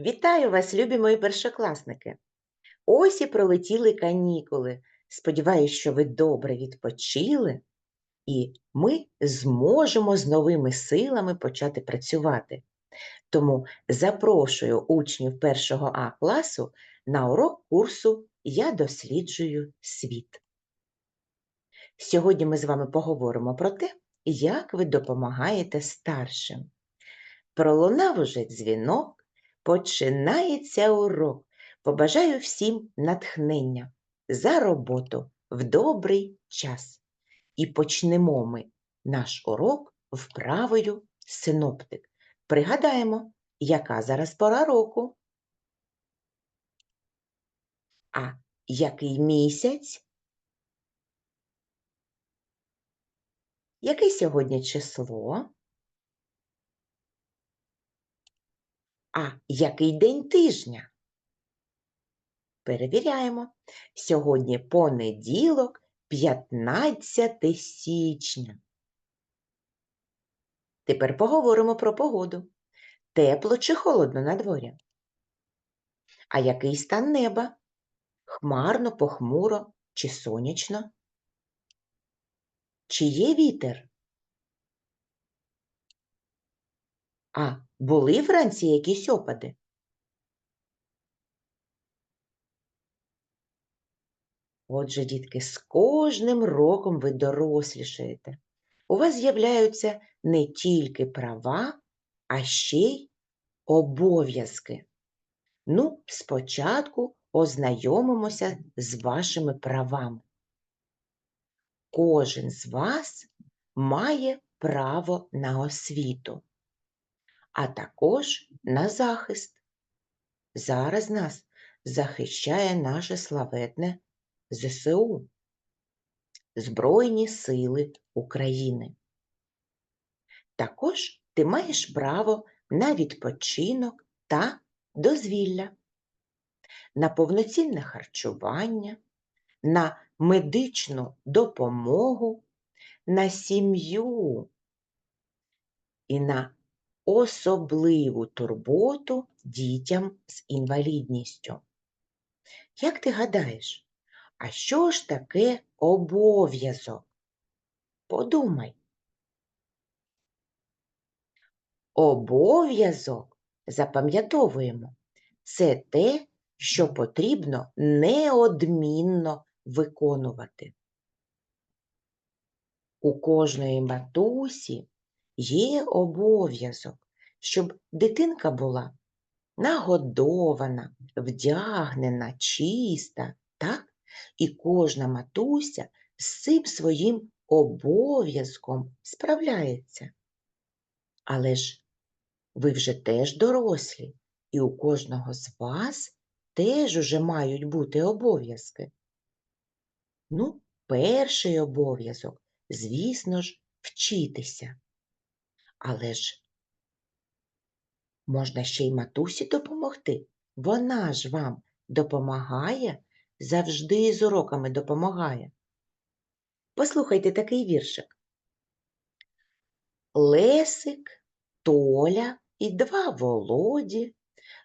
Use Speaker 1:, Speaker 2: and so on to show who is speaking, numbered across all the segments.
Speaker 1: Вітаю вас, любі мої першокласники! Ось і пролетіли канікули. Сподіваюсь, що ви добре відпочили, і ми зможемо з новими силами почати працювати. Тому запрошую учнів першого А класу на урок курсу Я досліджую світ. Сьогодні ми з вами поговоримо про те, як ви допомагаєте старшим. Пролунав уже дзвінок. Починається урок. Побажаю всім натхнення за роботу в добрий час. І почнемо ми наш урок вправою синоптик. Пригадаємо, яка зараз пора року. А який місяць? Яке сьогодні число? А який день тижня? Перевіряємо. Сьогодні понеділок, 15 січня. Тепер поговоримо про погоду. Тепло чи холодно на дворі? А який стан неба? Хмарно, похмуро чи сонячно? Чи є вітер? А були вранці якісь опади? Отже, дітки, з кожним роком ви дорослішаєте. У вас з'являються не тільки права, а ще й обов'язки. Ну, спочатку ознайомимося з вашими правами. Кожен з вас має право на освіту а також на захист. Зараз нас захищає наше славетне ЗСУ, Збройні Сили України. Також ти маєш право на відпочинок та дозвілля, на повноцінне харчування, на медичну допомогу, на сім'ю і на особливу турботу дітям з інвалідністю. Як ти гадаєш, а що ж таке обов'язок? Подумай. Обов'язок, запам'ятовуємо, це те, що потрібно неодмінно виконувати. У кожної матусі є обов'язок, щоб дитинка була нагодована, вдягнена, чиста, так? І кожна матуся з цим своїм обов'язком справляється. Але ж ви вже теж дорослі, і у кожного з вас теж уже мають бути обов'язки. Ну, перший обов'язок, звісно ж, вчитися. Але ж можна ще й матусі допомогти. Вона ж вам допомагає, завжди з уроками допомагає. Послухайте такий віршик. Лесик, Толя і два володі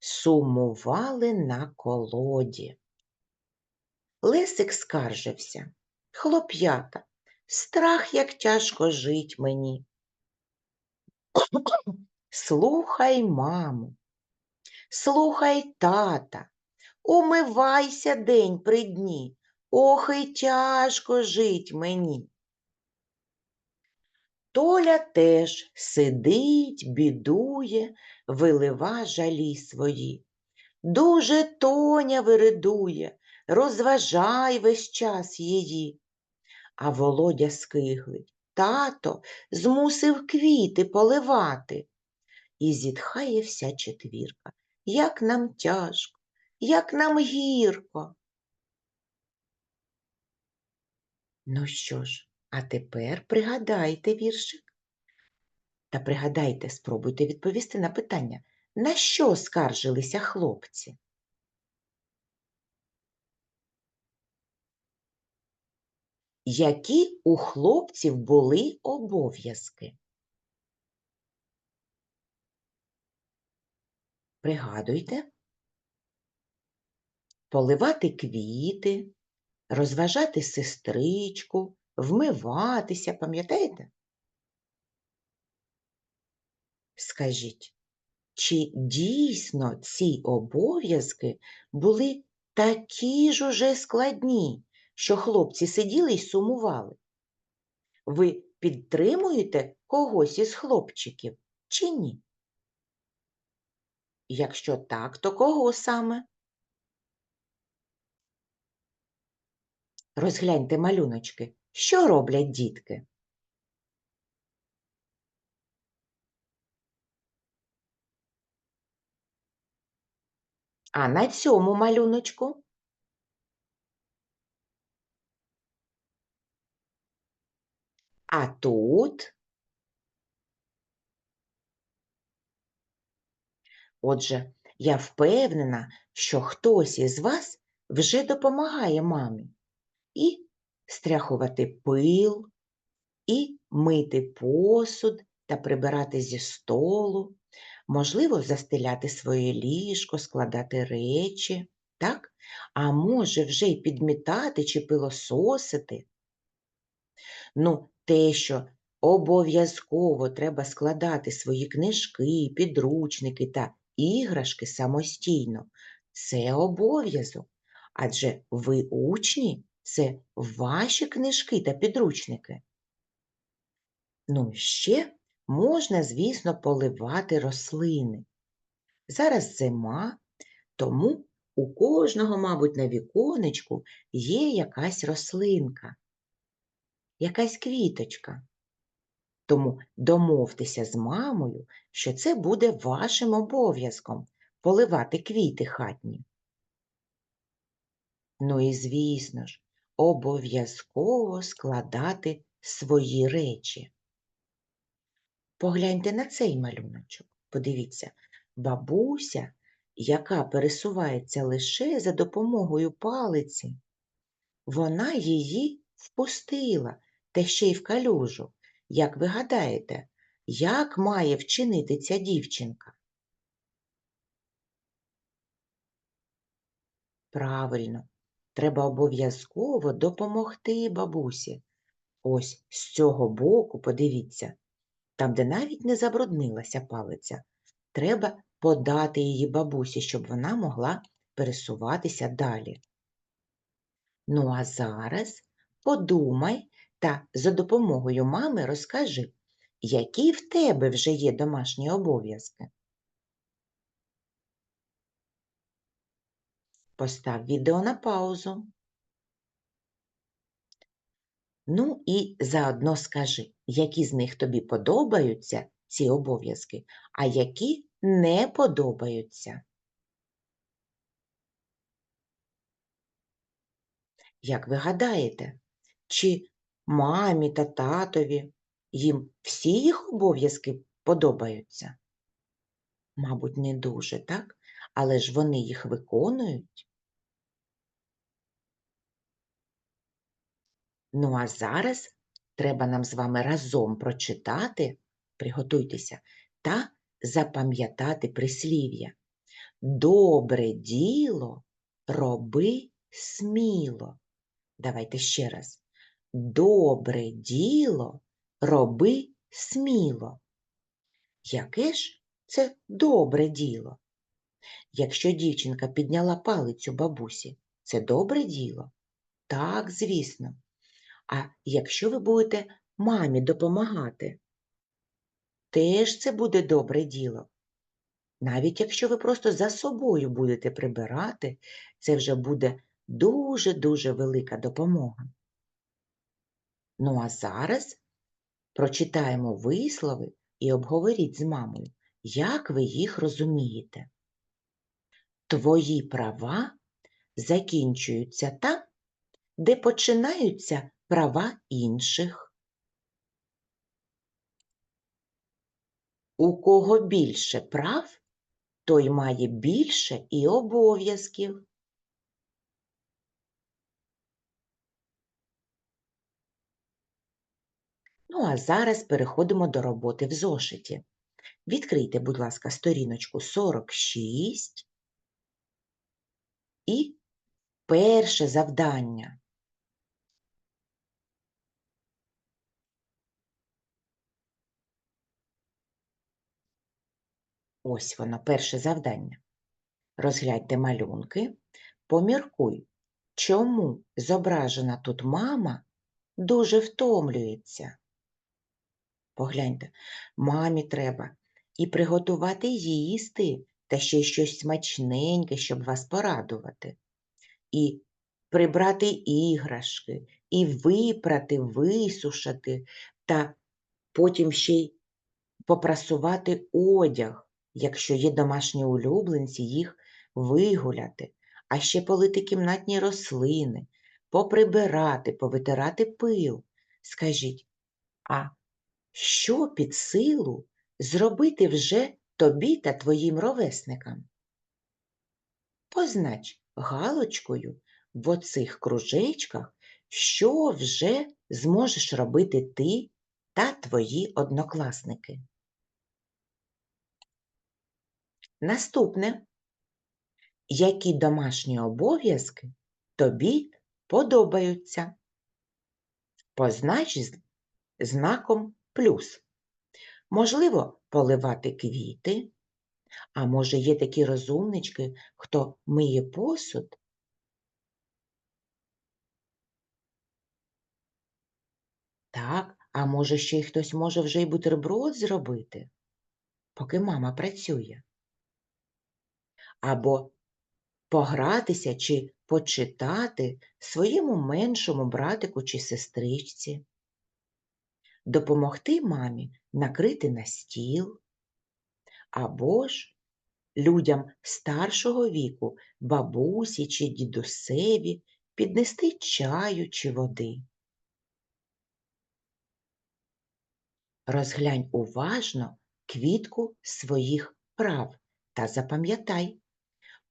Speaker 1: сумували на колоді. Лесик скаржився. Хлоп'ята, страх, як тяжко жить мені. Слухай, маму, слухай тата, умивайся день при дні, ох і тяжко жить мені. Толя теж сидить, бідує, вилива жалі свої. Дуже тоня виридує, розважай весь час її. А Володя скиглить. Тато змусив квіти поливати. І зітхає вся четвірка. Як нам тяжко, як нам гірко. Ну що ж, а тепер пригадайте віршик. Та пригадайте, спробуйте відповісти на питання, на що скаржилися хлопці? Які у хлопців були обов'язки? Пригадуйте. Поливати квіти, розважати сестричку, вмиватися, пам'ятаєте? Скажіть, чи дійсно ці обов'язки були такі ж уже складні, що хлопці сиділи й сумували? Ви підтримуєте когось із хлопчиків чи ні? Якщо так, то кого саме? Розгляньте малюночки. Що роблять дітки? А на цьому малюночку? А тут? Отже, я впевнена, що хтось із вас вже допомагає мамі і стряхувати пил, і мити посуд та прибирати зі столу, можливо, застеляти своє ліжко, складати речі, так? А може вже й підмітати чи пилососити. Ну, те, що обов'язково треба складати свої книжки, підручники та іграшки самостійно, це обов'язок. Адже ви учні це ваші книжки та підручники. Ну, ще можна, звісно, поливати рослини. Зараз зима, тому у кожного, мабуть, на віконечку є якась рослинка, якась квіточка. Тому домовтеся з мамою, що це буде вашим обов'язком поливати квіти хатні. Ну і, звісно ж, обов'язково складати свої речі. Погляньте на цей малюночок. Подивіться, бабуся, яка пересувається лише за допомогою палиці, вона її впустила та ще й в калюжу. Як ви гадаєте, як має вчинити ця дівчинка? Правильно, треба обов'язково допомогти бабусі. Ось з цього боку, подивіться, там, де навіть не забруднилася палиця, треба подати її бабусі, щоб вона могла пересуватися далі. Ну, а зараз подумай та за допомогою мами розкажи, які в тебе вже є домашні обов'язки. Постав відео на паузу. Ну і заодно скажи, які з них тобі подобаються, ці обов'язки, а які не подобаються. Як ви гадаєте, чи мамі та татові їм всі їх обов'язки подобаються? Мабуть, не дуже, так? Але ж вони їх виконують. Ну, а зараз треба нам з вами разом прочитати, приготуйтеся, та запам'ятати прислів'я. Добре діло роби сміло. Давайте ще раз. Добре діло роби сміло. Яке ж це добре діло? Якщо дівчинка підняла палицю бабусі, це добре діло? Так, звісно. А якщо ви будете мамі допомагати, теж це буде добре діло. Навіть якщо ви просто за собою будете прибирати, це вже буде дуже-дуже велика допомога. Ну а зараз прочитаємо вислови і обговоріть з мамою, як ви їх розумієте. Твої права закінчуються там, де починаються права інших. У кого більше прав, той має більше і обов'язків. Ну, а зараз переходимо до роботи в зошиті. Відкрийте, будь ласка, сторіночку 46 і перше завдання. Ось воно, перше завдання. Розгляньте малюнки, поміркуй, чому зображена тут мама дуже втомлюється. Погляньте, мамі треба і приготувати їсти, та ще щось смачненьке, щоб вас порадувати. І прибрати іграшки, і випрати, висушати, та потім ще й попрасувати одяг, якщо є домашні улюбленці, їх вигуляти, а ще полити кімнатні рослини, поприбирати, повитирати пил. Скажіть, а що під силу зробити вже тобі та твоїм ровесникам? Познач галочкою в оцих кружечках, що вже зможеш робити ти та твої однокласники. Наступне. Які домашні обов'язки тобі подобаються? Познач знаком плюс. Можливо, поливати квіти, а може є такі розумнички, хто миє посуд. Так, а може ще й хтось може вже й бутерброд зробити, поки мама працює. Або погратися чи почитати своєму меншому братику чи сестричці, допомогти мамі накрити на стіл, або ж людям старшого віку, бабусі чи дідусеві піднести чаю чи води. Розглянь уважно квітку своїх прав та запам'ятай,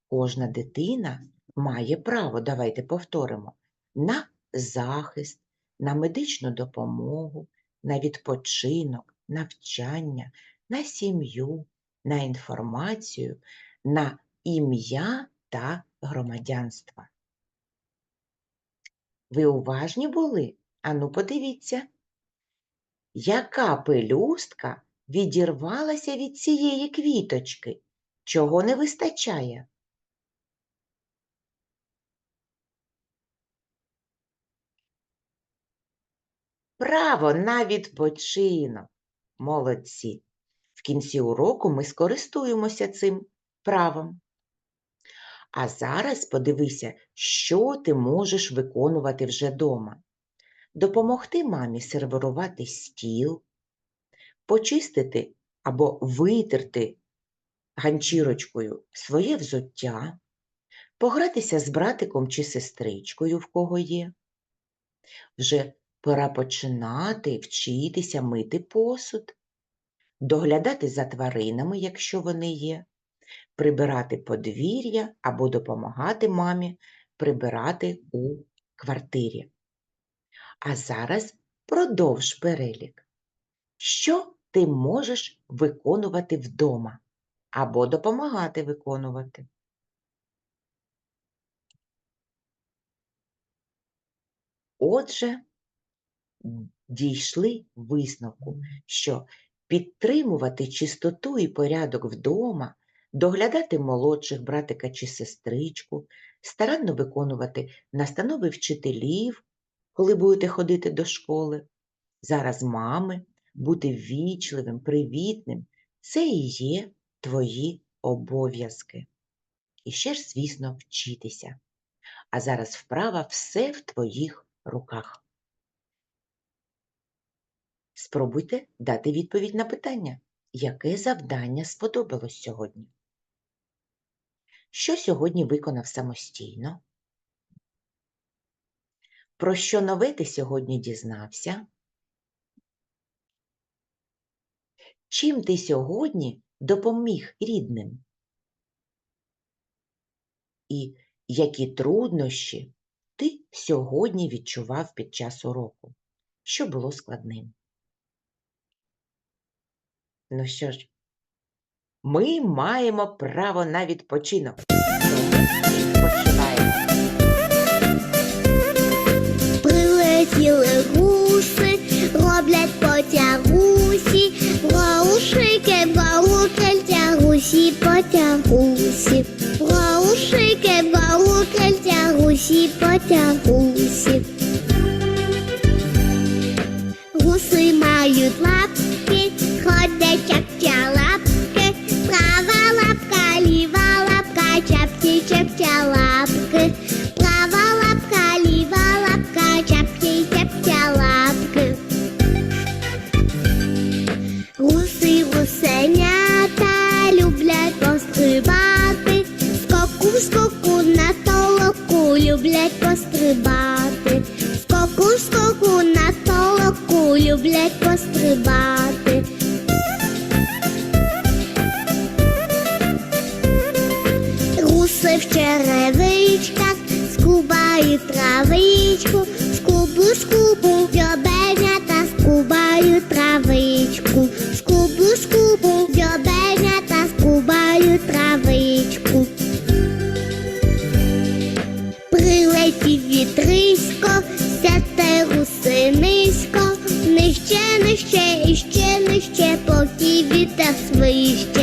Speaker 1: кожна дитина має право, давайте повторимо, на захист, на медичну допомогу, на відпочинок, навчання, на сім'ю, на інформацію, на ім'я та громадянство. Ви уважні були? Ану, подивіться. Яка пелюстка відірвалася від цієї квіточки? Чого не вистачає? Право на відпочинок. Молодці. В кінці уроку ми скористуємося цим правом. А зараз подивися, що ти можеш виконувати вже дома. Допомогти мамі сервірувати стіл, почистити або витерти ганчірочкою своє взуття, погратися з братиком чи сестричкою, в кого є. Вже пора починати вчитися мити посуд, доглядати за тваринами, якщо вони є, прибирати подвір'я або допомагати мамі прибирати у квартирі. А зараз продовж перелік. Що ти можеш виконувати вдома або допомагати виконувати? Отже, дійшли висновку, що підтримувати чистоту і порядок вдома, доглядати молодших братика чи сестричку, старанно виконувати настанови вчителів, коли будете ходити до школи. Зараз мами, бути ввічливим, привітним це і є твої обов'язки. І ще ж, звісно, вчитися. А зараз вправа все в твоїх руках. Спробуйте дати відповідь на питання, яке завдання сподобалось сьогодні? Що сьогодні виконав самостійно? Про що нове ти сьогодні дізнався? Чим ти сьогодні допоміг рідним? І які труднощі ти сьогодні відчував під час уроку? Що було складним? Ну що ж, ми маємо право на відпочинок. Тому відпочиваємо.
Speaker 2: Прилетіли гуси, роблять потягусі, Раушики, баукельця, гусі потягусі, Раушики, баукельця, гусі потягусі. Гуси в черевичках скубають травичку, скубу, скубу, дзьобенята скубають травичку, скубу, скубу, дзьобенята скубають травичку. Прилетів вітрисько, сяте гуси низько, нижче, нижче, і ще нижче, поки вітер свище,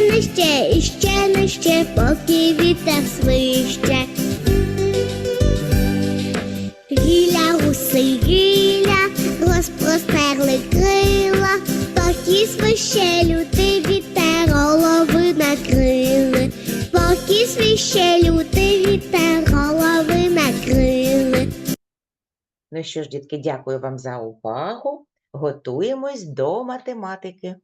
Speaker 2: нижче, нижче, і ще нижче, поки вітер свище. Гіля, гуси, гіля, розпростерли крила, поки свище лютий вітер голови накрили, поки свище лютий вітер голови накрили.
Speaker 1: Ну що ж, дітки, дякую вам за увагу. Готуємось до математики.